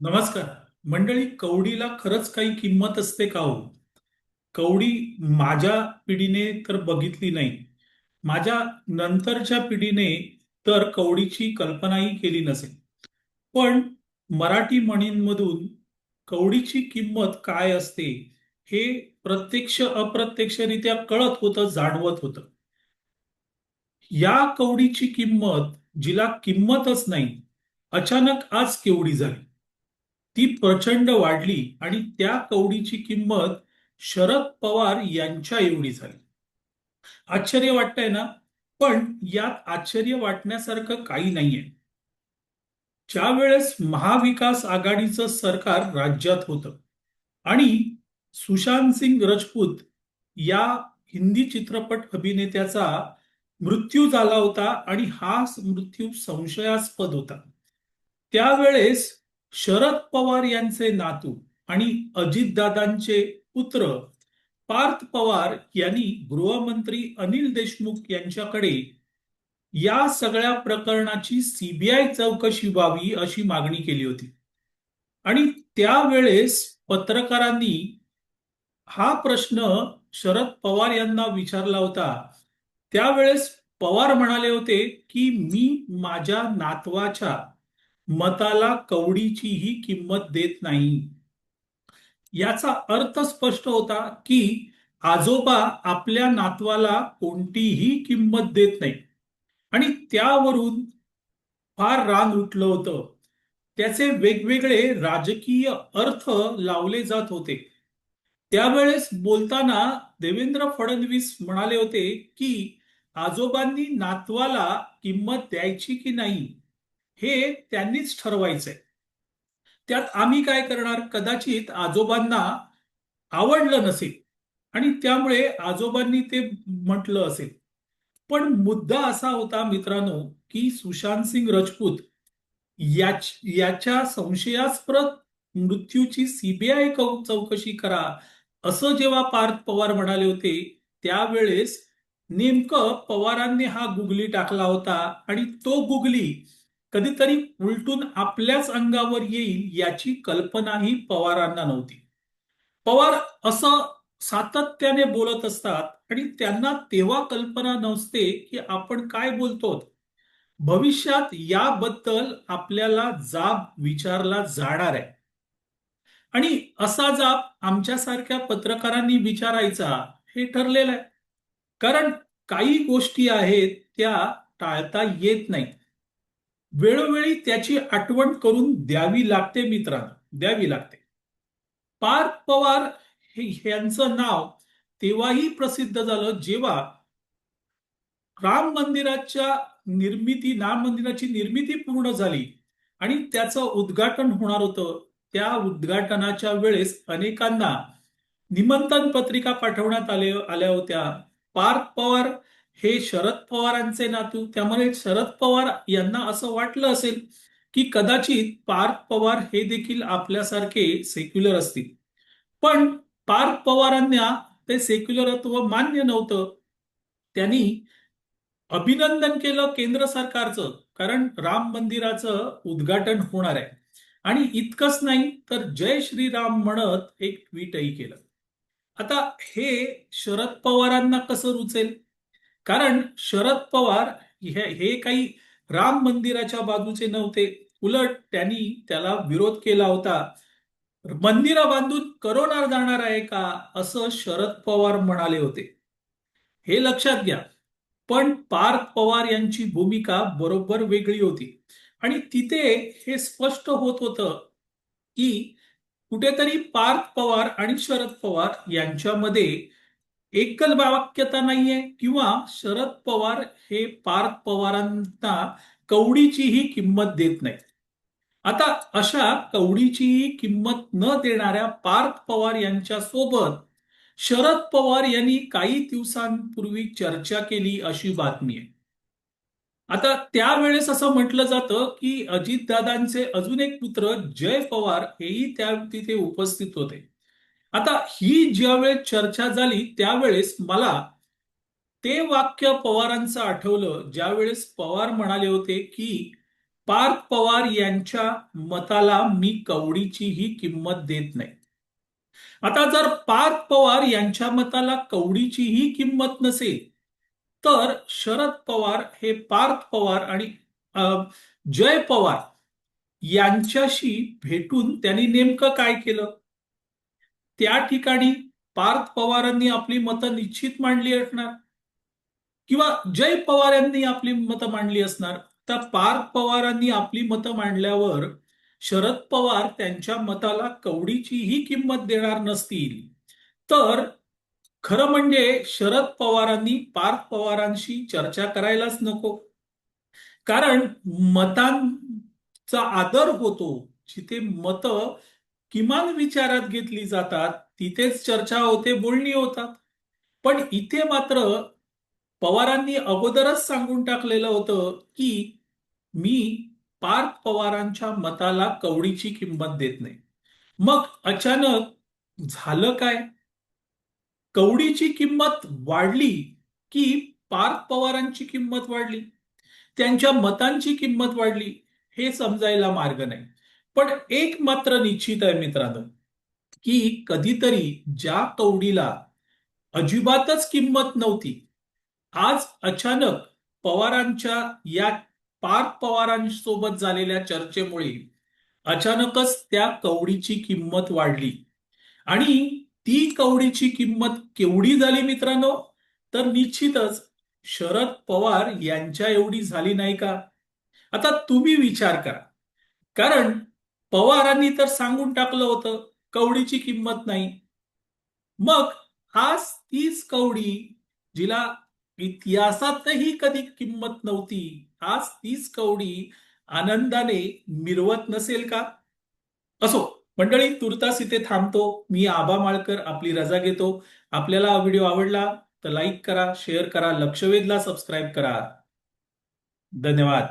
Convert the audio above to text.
नमस्कार. मंडळी कवडीला खरंच काही किंमत असते का हो? कवडी माझ्या पिढीने तर बघितली नाही. माझ्या नंतरच्या पिढीने तर कवडीची कल्पनाही केली नसेल. पण मराठी म्हणींमधून कवडीची किंमत काय असते हे प्रत्यक्ष अप्रत्यक्षरित्या कळत होतं जाणवत होतं. या कवडीची किंमत जिला किंमतच नाही अचानक आज केवढी झाली? ती प्रचंड वाढली आणि त्या कवडीची किंमत शरद पवार यांच्या एवढी झाली. आश्चर्य वाटतंय ना? पण यात आश्चर्य वाटण्यासारखं काही नाहीये. ज्या वेळेस महाविकास आघाडीचं सरकार राज्यात होतं आणि सुशांत सिंग राजपूत या हिंदी चित्रपट अभिनेत्याचा मृत्यू झाला होता आणि हा मृत्यू संशयास्पद होता. त्यावेळेस शरद पवार यांचे नातू आणि अजितदादांचे पुत्र पार्थ पवार यांनी गृहमंत्री अनिल देशमुख यांच्याकडे या सगळ्या प्रकरणाची सीबीआय चौकशी व्हावी अशी मागणी केली होती. आणि त्यावेळेस पत्रकारांनी हा प्रश्न शरद पवार यांना विचारला होता. त्यावेळेस पवार म्हणाले होते की मी माझ्या नातवाच्या मताला कवडीचीही किंमत देत नाही. याचा अर्थ स्पष्ट होता की आजोबा आपल्या नातवाला कोणतीही किंमत देत नाही आणि त्यावरून फार रान उठलं होतं. त्याचे वेगवेगळे राजकीय अर्थ लावले जात होते. त्यावेळेस बोलताना देवेंद्र फडणवीस म्हणाले होते की आजोबांनी नातवाला किंमत द्यायची की नाही? हे त्यांनीच ठरवायचंय. त्यात आम्ही काय करणार? कदाचित आजोबांना आवडलं नसेल आणि त्यामुळे आजोबांनी ते म्हटलं असेल. पण मुद्दा असा होता मित्रांनो की सुशांत सिंग राजपूत याच्या संशयास्पद मृत्यूची सीबीआय चौकशी करा? असं जेव्हा पार्थ पवार म्हणाले होते त्यावेळेस नेमकं पवारांनी हा गुगली टाकला होता आणि तो गुगली कधीतरी उलटून आपल्याच अंगावर येईल याची कल्पनाही पवारांना नव्हती. पवार असं सातत्याने बोलत असतात आणि त्यांना तेव्हा कल्पना नसते की आपण काय बोलतो भविष्यात याबद्दल आपल्याला जाब विचारला जाणार आहे. आणि असा जाब आमच्यासारख्या पत्रकारांनी विचारायचा हे ठरलेलं आहे. कारण काही गोष्टी आहेत त्या टाळता येत नाहीत. वेळोवेळी त्याची आठवण करून द्यावी लागते मित्रांनो द्यावी लागते. पार्थ पवार हे यांचं नाव तेव्हाही प्रसिद्ध झालं जेव्हा राम मंदिराच्या निर्मिती राम मंदिराची निर्मिती पूर्ण झाली आणि त्याचं उद्घाटन होणार होतं. त्या उद्घाटनाच्या वेळेस अनेकांना निमंत्रण पत्रिका पाठवण्यात आले आल्या होत्या. पार्थ पवार हे शरद पवारांचे नातू त्यामुळे शरद पवार यांना असं वाटलं असेल की कदाचित पार्थ पवार हे देखील आपल्यासारखे सेक्युलर असतील. पण पार्थ पवारांना ते सेक्युलरत्व मान्य नव्हतं. त्यांनी अभिनंदन केलं केंद्र सरकारचं कारण राम मंदिराचं उद्घाटन होणार आहे. आणि इतकंच नाही तर जय श्रीराम म्हणत एक ट्विटही केलं. आता हे शरद पवारांना कसं रुचेल? कारण शरद पवार हे हे काही राम मंदिराच्या बाजूचे नव्हते. उलट त्यांनी त्याला विरोध केला होता. मंदिरा बांधून करोना जाणार आहे का असं शरद पवार म्हणाले होते. हे लक्षात घ्या. पण पार्थ पवार यांची भूमिका बरोबर वेगळी होती. आणि तिथे हे स्पष्ट होत होतं की कुठेतरी पार्थ पवार आणि शरद पवार यांच्यामध्ये एकल वाक्यता नाहीये किंवा शरद पवार हे पार्थ पवारांना कवडीचीही किंमत देत नाहीत. आता अशा कवडीचीही किंमत न देणाऱ्या पार्थ पवार यांच्या सोबत शरद पवार यांनी काही दिवसांपूर्वी चर्चा केली अशी बातमी आहे. आता त्यावेळेस असं म्हटलं जातं की अजितदादांचे अजून एक पुत्र जय पवार हेही त्या तिथे उपस्थित होते. आता ही ज्यावेळेस चर्चा झाली त्यावेळेस मला ते वाक्य पवारांचं आठवलं. ज्यावेळेस पवार म्हणाले होते की पार्थ पवार यांच्या मताला मी कवडीचीही किंमत देत नाही. आता जर पार्थ पवार यांच्या मताला कवडीचीही किंमत नसेल तर शरद पवार हे पार्थ पवार आणि जय पवार यांच्याशी भेटून त्यांनी नेमकं काय केलं? त्या ठिकाणी पार्थ पवारांनी आपली मतं निश्चित मांडली असणार? किंवा जय पवार यांनी आपली मतं मांडली असणार? तर पार्थ पवारांनी आपली मतं मांडल्यावर शरद पवार त्यांच्या मताला कवडीचीही किंमत देणार नसतील. तर खरं म्हणजे शरद पवारांनी पार्थ पवारांशी चर्चा करायलाच नको. कारण मतांचा आदर होतो जिथे मतं किमान विचारात घेतली जातात तिथेच चर्चा होते बोलणी होतात. पण इथे मात्र पवारांनी अगोदरच सांगून टाकलेलं होतं की मी पार्थ पवारांच्या मताला कवडीची किंमत देत नाही. मग अचानक झालं काय? कवडीची किंमत वाढली की पार्थ पवारांची किंमत वाढली? त्यांच्या मतांची किंमत वाढली हे समजायला मार्ग नाही. पण एक मात्र निश्चित आहे मित्रांनो की कधीतरी ज्या कवडीला अजिबातच किंमत नव्हती आज अचानक पवारांच्या या पार्थ पवारांसोबत झालेल्या चर्चेमुळे अचानकच त्या कवडीची किंमत वाढली. आणि ती कवडीची किंमत केवढी झाली मित्रांनो तर निश्चितच शरद पवार यांच्या एवढी झाली नाही का? आता तुम्ही विचार करा. कारण पवारांनी तर सांगून टाकलं होतं कवडीची किंमत नाही. मग आज तीच कवडी जिला इतिहासातही कधी किंमत नव्हती आज तीच कवडी आनंदाने मिरवत नसेल का? असो मंडळी तुर्तास इथे थांबतो. मी आबा माळकर आपली रजा घेतो. आपल्याला हा व्हिडिओ आवडला तर लाईक करा शेअर करा लक्षवेधला सबस्क्राईब करा. धन्यवाद.